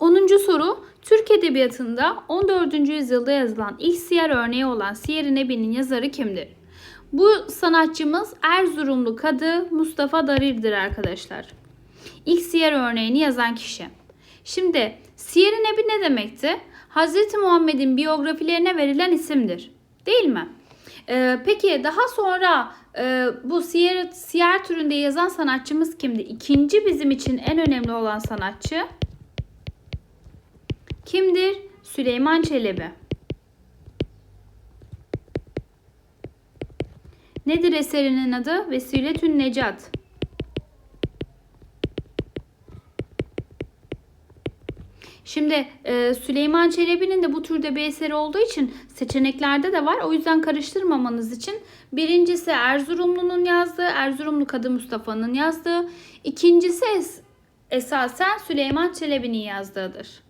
10. soru Türk Edebiyatı'nda 14. yüzyılda yazılan ilk siyer örneği olan Siyer-i Nebi'nin yazarı kimdir? Bu sanatçımız Erzurumlu kadı Mustafa Darir'dir arkadaşlar. İlk siyer örneğini yazan kişi. Şimdi Siyer-i Nebi ne demekti? Hz. Muhammed'in biyografilerine verilen isimdir. Değil mi? Ee, peki daha sonra e, bu siyer, siyer türünde yazan sanatçımız kimdi? İkinci bizim için en önemli olan sanatçı kimdir? Süleyman Çelebi. Nedir eserinin adı? Vesiletün Necat. Şimdi e, Süleyman Çelebi'nin de bu türde bir eseri olduğu için seçeneklerde de var. O yüzden karıştırmamanız için birincisi Erzurumlu'nun yazdığı, Erzurumlu Kadı Mustafa'nın yazdığı. İkincisi es- esasen Süleyman Çelebi'nin yazdığıdır.